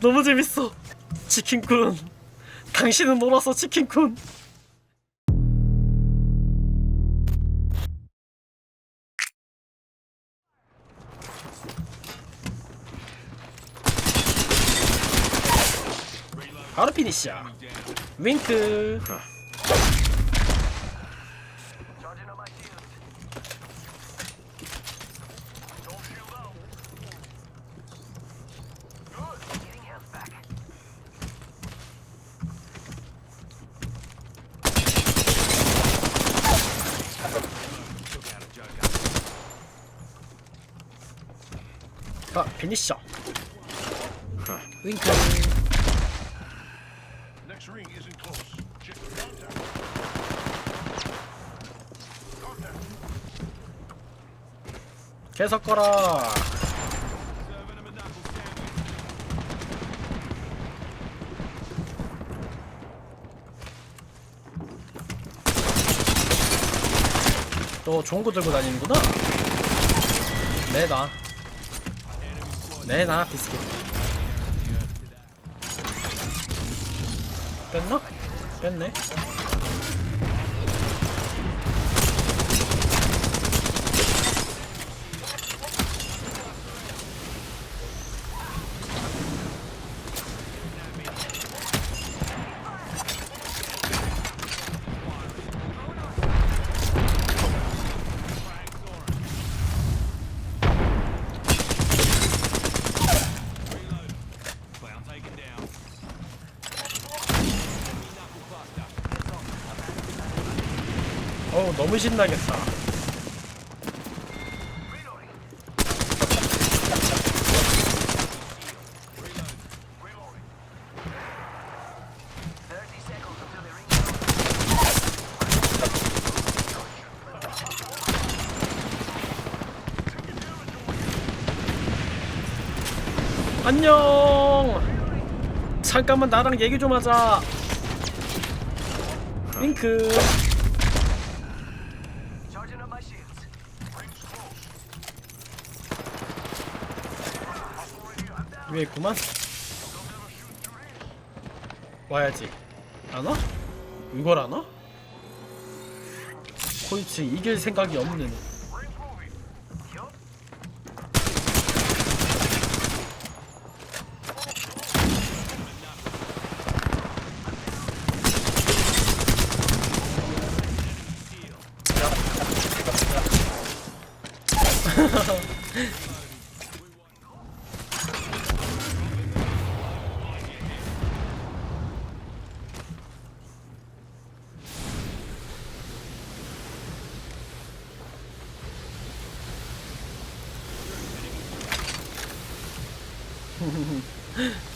너무 재밌어. 치킨군 당신은 놀았어 치킨군 바로 피니시야. 윙크 아 피니셔 윙크 Next ring isn't close. Contact. Contact. 계속 걸어 또 좋은 거 들고 다니는구나 내놔 내놔 비스킷 뺐나? 뺐네 어우 너무 신나겠다. 안녕! 잠깐만 나랑 얘기 좀 하자. 윙크 위에 있구만 와야지 안 와? 이걸 안 와? 코이치 이길 생각이 없는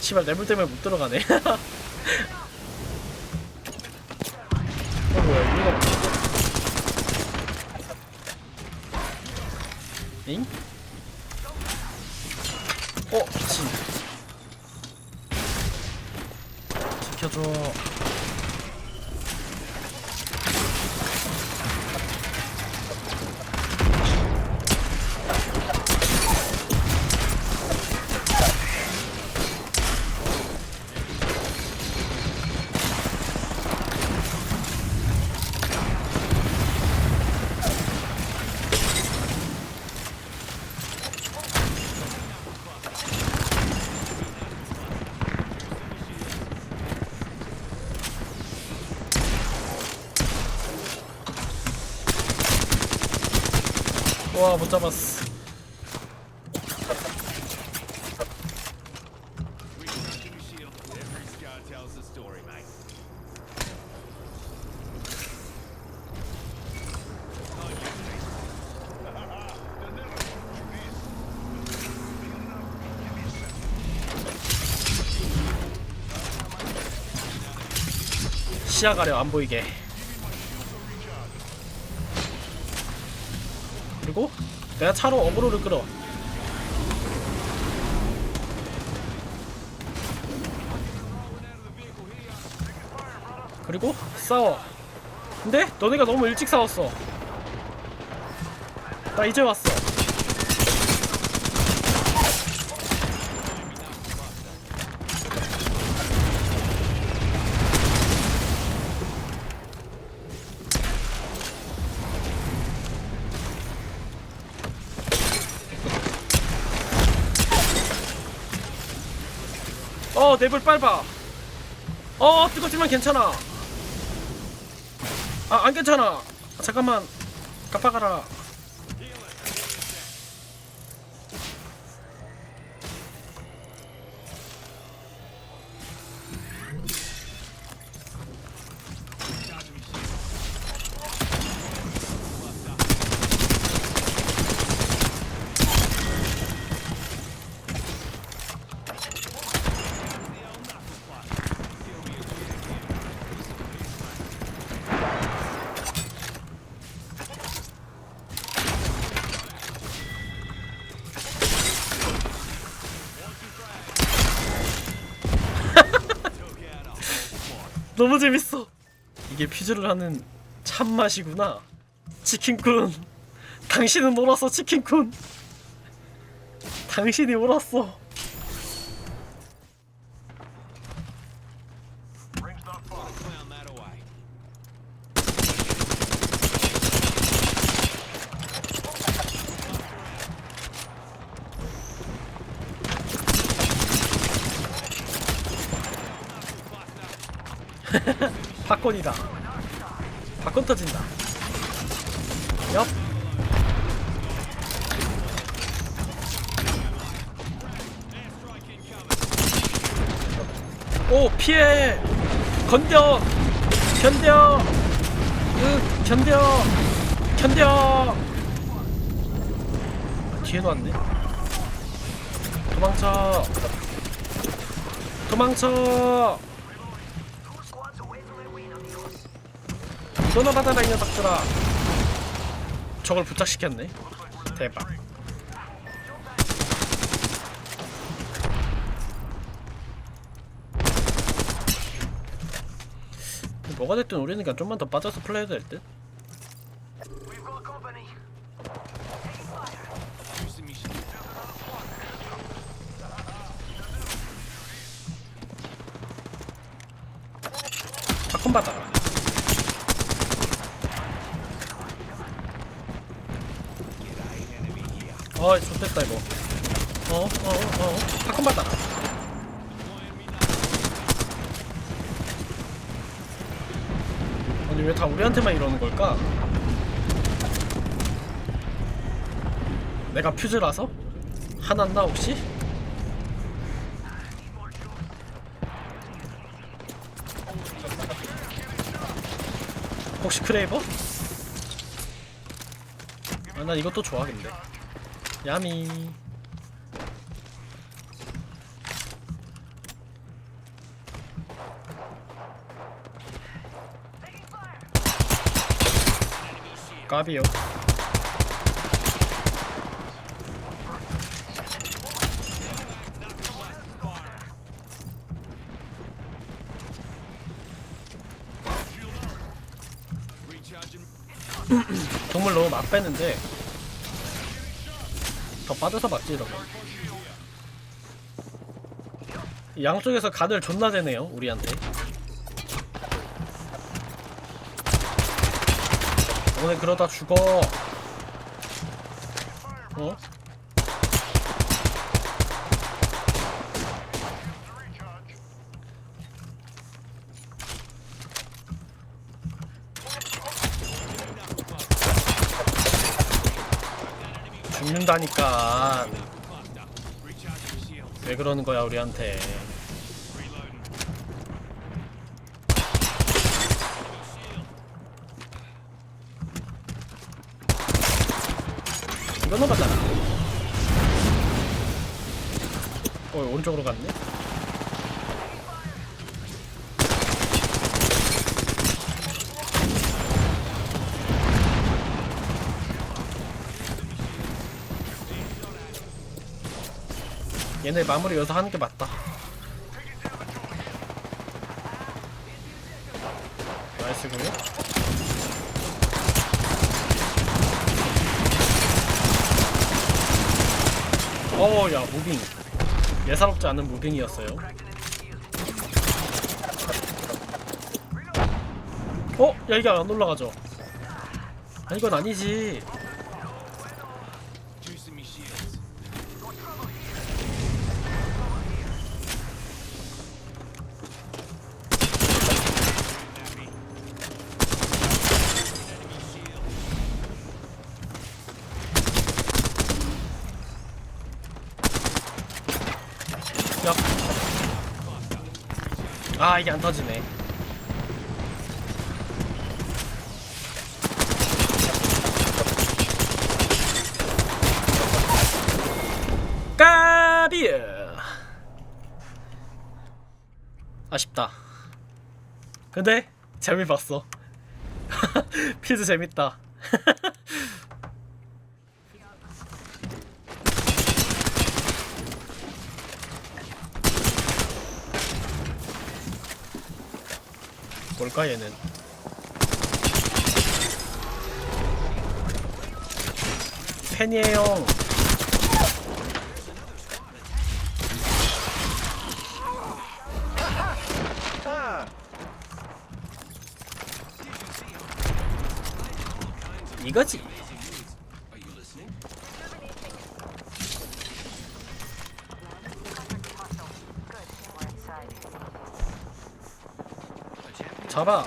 씨발 레벨 때문에 못 들어가네 어 잉? 와 못 잡았어. 시야 가려 안 보이게 내가 차로 어그로를 끌어 그리고 싸워. 근데 너네가 너무 일찍 싸웠어. 나 이제 왔어 어 랩을 빨봐. 어 뜨겁지만 괜찮아. 아 안 괜찮아. 아, 잠깐만. 깜빡아라 너무 재밌어. 이게 퓨즈를 하는 참맛이구나. 치킨쿤 당신은 옳았어 치킨쿤 당신이 옳았어 팝콘이다. 팝콘 터진다. 엽오 피해. 건져 견뎌. 으 견뎌. 견뎌. 아, 뒤에도 왔네. 도망쳐. 도망쳐 전화 받아라 이 녀석들아. 저걸 부착시켰네. 대박. 뭐가 됐든 우리는 그냥 좀만 더 빠져서 플레이해도 될 듯? 팝콘 받아라 어이 좋됐다 이거 어어어 어, 어. 팝콘 받아라 아니 왜 다 우리한테만 이러는 걸까? 내가 퓨즈라서? 화났나 혹시? 혹시 크레이버? 아, 난 이것도 좋아 근데 야미 까비요 Recharging. 동물 너무 막 빼는데 더 빠져서 막지 이러면. 양쪽에서 간을 존나 대네요 우리한테. 오늘 그러다 죽어. 어? 죽는다니까. 왜 그러는 거야 우리한테. 이거 넘어가잖아 어 오른쪽으로 갔네 얘네 마무리 여기서 하는 게 맞다. 나이스고요 어야 무빙. 예사롭지 않은 무빙이었어요. 어? 야 이게 안 올라가죠? 아 이건 아니지 아 이게 안 터지네. 까비. 아쉽다. 근데 재미 봤어. 필드 재밌다. 뭘까 얘는? 팬이에요. 이거지. 잡아.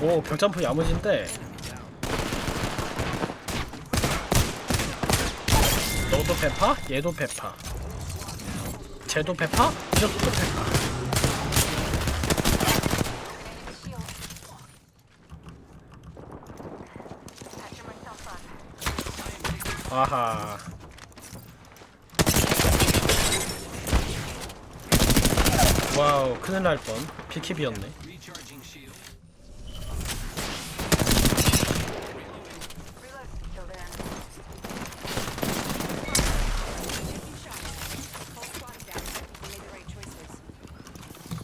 오 벽점프 야무진데. 너도 페파? 얘도 페파. 쟤도 페파? 이것도 페파. 아하. 와우, 큰일 날 뻔. shield.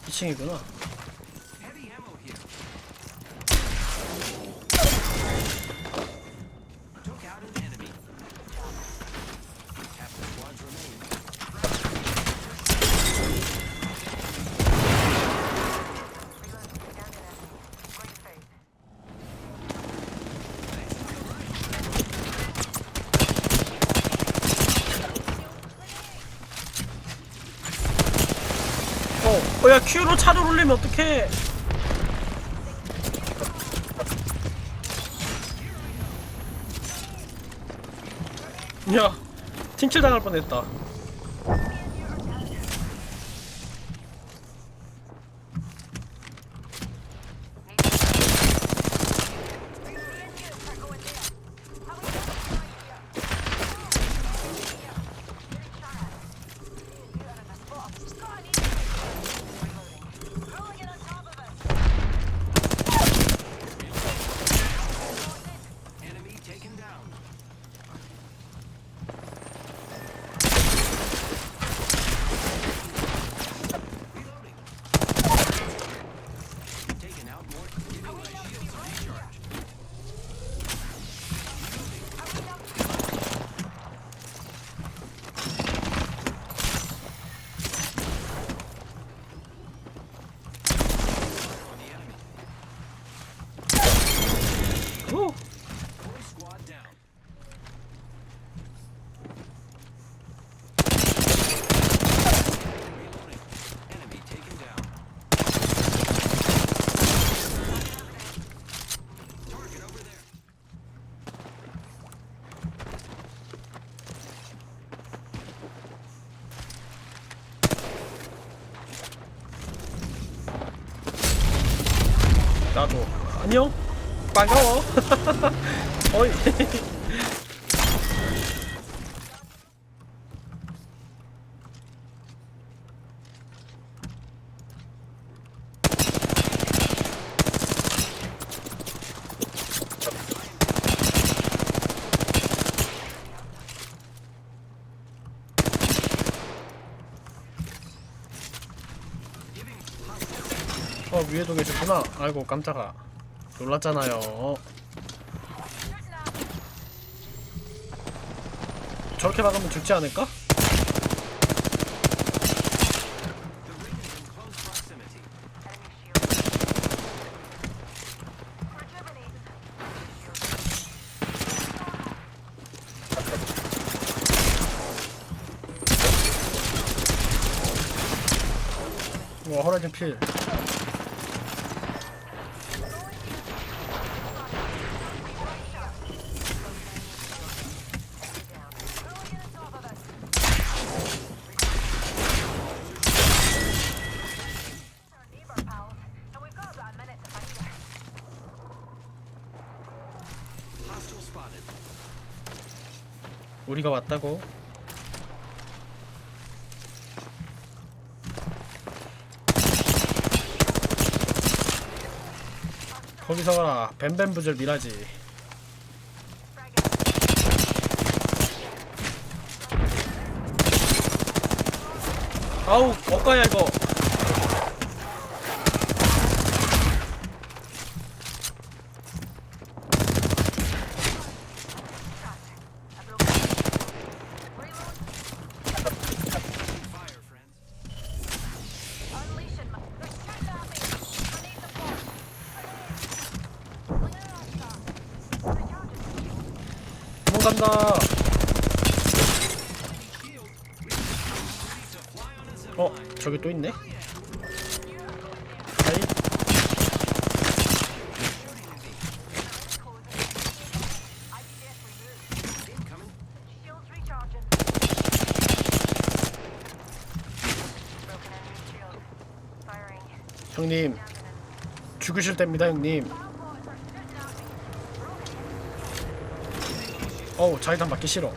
이층이구나 Q로 차를 올리면 어떡해. 야, 팀킬 당할 뻔했다. 안녕. 반가워. 어이. 어 위에도 계셨구나. 아이고 깜짝아. 놀랐잖아요. 저렇게 막으면 죽지 않을까? 와 허라진 필. 우리가 왔다고. 거기서 가라 뱀뱀 부절 미라지. 아우 어까야 이거 간다 어. 저기 또 있네. Firing. 형님. 죽으실 때입니다 형님 어우 자기단 맞기 싫어.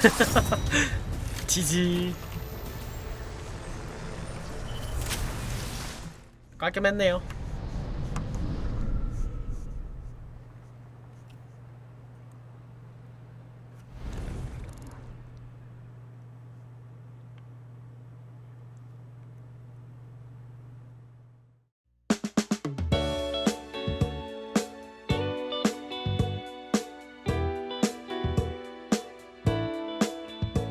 지지. 깔끔했네요